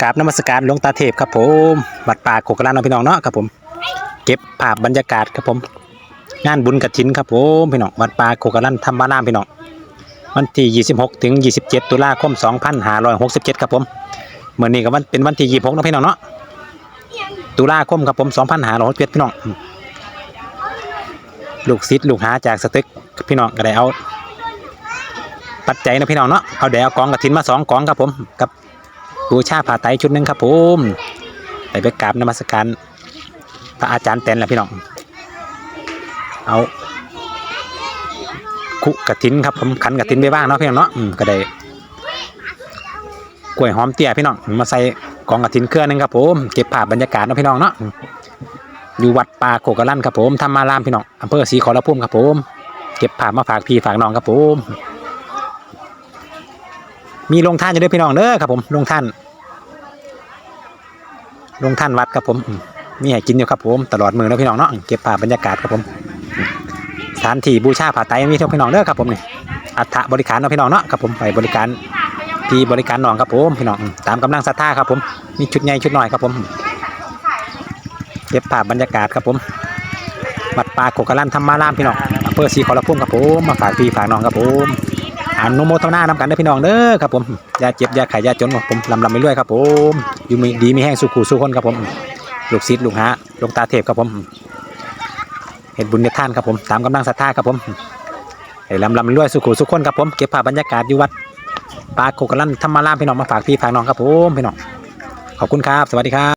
กราบนมัสการหลวงตาเทพครับผมวัดป่าโคกะลานเอาพี่น้องเนาะครับผม เก็บภาพบรรยากาศครับผม งานบุญกฐินครับผมพี่น้องวัดป่าโคกะลันธรรมารามพี่น้องวันที่ 26 ถึง 27 ตุลาคม 2567 ครับผมเมื่อนี้ก็วันเป็นวันที่ 26นะพี่น้องเนาะตุลาคมครับผม2567พี่น้องลูกศิษย์ลูกหาจากสตึกพี่น้องก็ได้เอา ปัจจัยนะพี่น้องเนาะเอาแดเอากองกฐินมาสองกองครับผมกับ บูชาผ้าไตรชุดหนึ่งครับผมไปไปกราบนมัสการพระอาจารย์แตนแหละพี่น้องเอาคุกระถินครับผมขันกระถินไปบ้างเนาะพี่น้องเนาะอืมก็ได้กล้วยหอมเตี้ยพี่น้องมาใส่กองกระถินเครื่อหนึงครับผมเก็บภาพบรรยากาศเนาะพี่น้องเนาะอยู่วัดป่าโคกระลั่นครับผมธรรมารามพี่น้องอำเภอศรีขอรพุ่มครับผมเก็บภาพมาฝากพี่ฝากน้องครับผม มีลงท่านอยู่ด้วยพี่น้องเด้อครับผมลงท่าน ลงท่านวัดครับผมมีให้กินอยู่ครับผมตลอดมือนะพี่น้องเนาะเก็บภาพบรรยากาศครับผมสถานที่บูชาผาไตมีเท่าพี่น้องเด้อครับผมนี่อัฐบริการเนาะพี่น้องเนาะครับผมไปบริการที่บริการน้องครับผมพี่น้องตามกำลังศรัทธาครับผมมีชุดใหญ่ชุดน้อยครับผมเก็บภาพบรรยากาศครับผมวัดป่าโกกะลันธรรมารามพี่น้องอำเภอศรีขอรพุ่มครับผมมาฝากพี่ฝากน้องครับผม อนุโมทนานำกันเด้พี่น้องเด้อครับผมยาเจ็บยาไข้อย่าจนครับผมลำลำไปเรื่อยครับผมอยู่มีดีมีแห้งสุขูสุขคนครับผมลูกศิษย์ลูกหาลงตาเทพครับผมเห็นบุญในท่านครับผมตามกำลังศรัทธาครับผมให้ลำลำรวยสุขุสุขคนครับผมเก็บภาพบรรยากาศอยู่วัดปาโคกะลันธรรมารามพี่น้องมาฝากพี่ฝากน้องครับผมพี่น้องขอบคุณครับ สวัสดีครับ